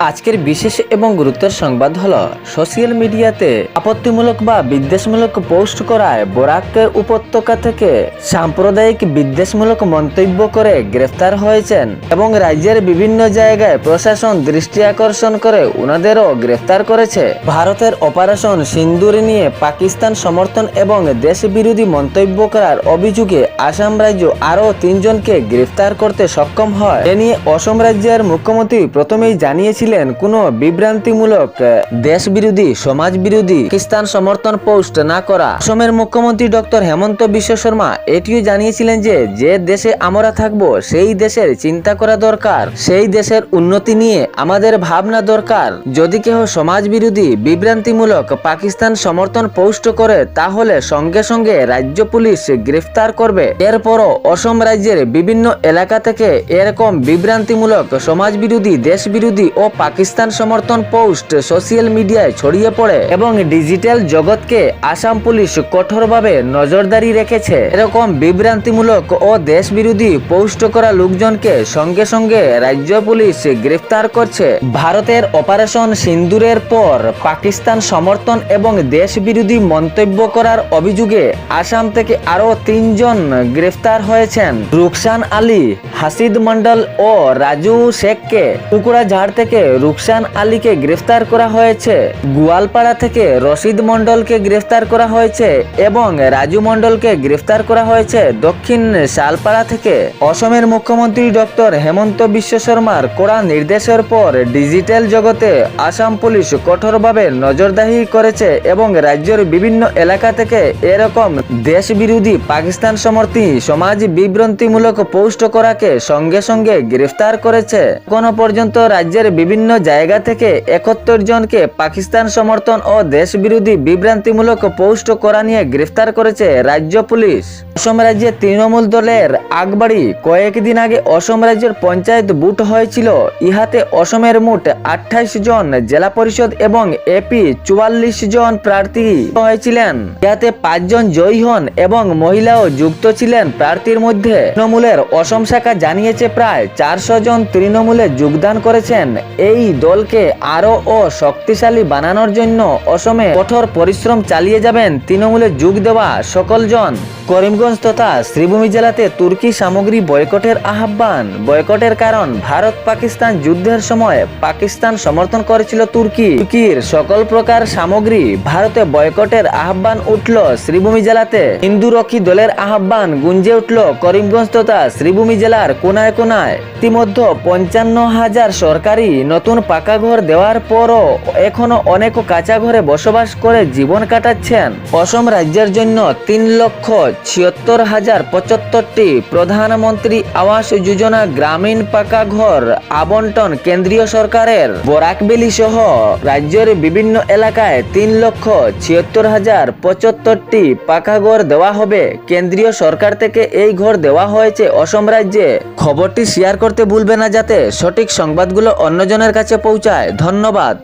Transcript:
আজকের বিশেষ এবং গুরুত্বের সংবাদ হল সোশ্যাল মিডিয়াতে আপত্তিমূলক বা বিদ্বেষমূলক পোস্ট করায় বরাক উপত্যকা থেকে সাম্প্রদায়িক বিদ্বেষমূলক মন্তব্য করে গ্রেফতার হয়েছেন এবং রাজ্যের বিভিন্ন জায়গায় প্রশাসন দৃষ্টি আকর্ষণ করে উনাদেরও গ্রেফতার করেছে। ভারতের অপারেশন সিন্দুর নিয়ে পাকিস্তান সমর্থন এবং দেশবিরোধী মন্তব্য করার অভিযোগে আসাম রাজ্য আরও তিনজনকে গ্রেফতার করতে সক্ষম হয়। এ নিয়ে অসম রাজ্যের মুখ্যমন্ত্রী প্রথমেই জানিয়েছিলেন কোনো বিভ্রান্তিমূলক দেশ বিরোধী সমাজ বিরোধী পাকিস্তান সমর্থন পোস্ট না করা। অসমের মুখ্যমন্ত্রী ডক্টর হেমন্ত বিশ্ব শর্মা এটিও জানিয়েছিলেন যে যে দেশে আমরা থাকব, সেই দেশের চিন্তা করা দরকার, সেই দেশের উন্নতি নিয়ে আমাদের ভাবনা দরকার। যদি কেউ সমাজ বিরোধী বিভ্রান্তিমূলক পাকিস্তান সমর্থন পোস্ট করে, তাহলে সঙ্গে সঙ্গে রাজ্য পুলিশ গ্রেফতার করবে। এরপরও অসম রাজ্যের বিভিন্ন এলাকা থেকে এরকম বিভ্রান্তিমূলক সমাজ বিরোধী দেশ বিরোধী ও পাকিস্তান সমর্থন পোস্ট সোশ্যাল মিডিয়ায় ছড়িয়ে পড়ে এবং ডিজিটাল জগৎকে আসাম পুলিশ কঠোরভাবে নজরদারি রেখেছে। এরকম বিভ্রান্তিমূলক ও দেশ বিরোধী পোস্ট করা লোকজনকে সঙ্গে সঙ্গে রাজ্য পুলিশ গ্রেফতার করছে। ভারতের অপারেশন সিন্দুরের পর পাকিস্তান সমর্থন এবং দেশ বিরোধী মন্তব্য করার অভিযোগে আসাম থেকে আরও তিনজন গ্রেফতার হয়েছেন। রুকসান আলী, হাসিদ মন্ডল ও রাজু শেখকে কুকুড়াঝাড় থেকে রুকসান আলীকে গ্রেফতার করা হয়েছে। গোয়ালপাড়া থেকে রশিদ মন্ডলকে গ্রেফতার করা হয়েছে এবং রাজু মন্ডলকে গ্রেফতার করা হয়েছে দক্ষিণ শালপাড়া থেকে। অসমের মুখ্যমন্ত্রী ডক্টর হেমন্ত বিশ্ব শর্মার কড়া নির্দেশের পর ডিজিটাল জগতে আসাম পুলিশ কঠোরভাবে নজরদারি করেছে এবং রাজ্যের বিভিন্ন এলাকা থেকে এরকম দেশ বিরোধী পাকিস্তান সমর্থী সমাজ বিভ্রান্তিমূলক পোস্ট করাকে সঙ্গে সঙ্গে গ্রেফতার করেছে। এখনও পর্যন্ত রাজ্যের বিভিন্ন জায়গা থেকে একাত্তর জনকে পাকিস্তান সমর্থন ও দেশ বিরোধী বিভ্রান্তিমূলক পোস্ট করা নিয়ে গ্রেফতার করেছে রাজ্য পুলিশ। অসম রাজ্যে তৃণমূল দলের আগবাড়ি কয়েকদিন আগে অসম রাজ্যের পঞ্চায়েত বুট হয়েছিল। ইহাতে অসমের মোট আঠাইশ জন জেলা পরিষদ এবং এপি চুয়াল্লিশ জন প্রার্থী হয়েছিলেন। ইহাতে পাঁচজন জয়ী হন এবং মহিলাও যুক্ত ছিলেন প্রার্থীর মধ্যে। তৃণমূলের অসম শাখা জানিয়েছে, প্রায় চারশো জন তৃণমূলে যোগদান করেছেন এই দলকে আরও ও শক্তিশালী বানানোর জন্য অসমে কঠোর পরিশ্রম চালিয়ে যাবেন, তৃণমূলে যোগ দেওয়া সকল জন করিমগঞ্জ তথা শ্রীভূমি জেলাতে তুর্কি সামগ্রী বয়কটের আহ্বান। বয়কটের কারণ, ভারত পাকিস্তান যুদ্ধের সময় পাকিস্তান সমর্থন করেছিল তুর্কি। তুর্কির সকল প্রকার সামগ্রী ভারতে বয়কটের আহ্বান উঠল শ্রীভূমি জেলাতে। হিন্দু রক্ষী দলের আহ্বান গুঞ্জে উঠল করিমগঞ্জ তথা শ্রীভূমি জেলার কোনায় কোনায়। ইতিমধ্যে পঞ্চান্ন হাজার সরকারি নতুন পাকা ঘর দেওয়ার পরও এখনও অনেক কাঁচা ঘরে বসবাস করে জীবন কাটাচ্ছেন। অসম রাজ্যের জন্য তিন লক্ষ ছিয়াত্তর হাজার পঁচাত্তরটি প্রধানমন্ত্রী আবাস যোজনা গ্রামীণ পাকা ঘর আবন্টন কেন্দ্রীয় সরকারের বরাকবেলি সহ রাজ্যের বিভিন্ন এলাকায় তিন লক্ষ ছিয়াত্তর হাজার পঁচাত্তরটি পাকা ঘর দেওয়া হবে। কেন্দ্রীয় সরকার থেকে এই ঘর দেওয়া হয়েছে। অসম রাজ্যে খবরটি শেয়ার করতে ভুলবে না যাতে সঠিক সংবাদগুলো অন্যজনের কাছে পৌঁছায়। ধন্যবাদ।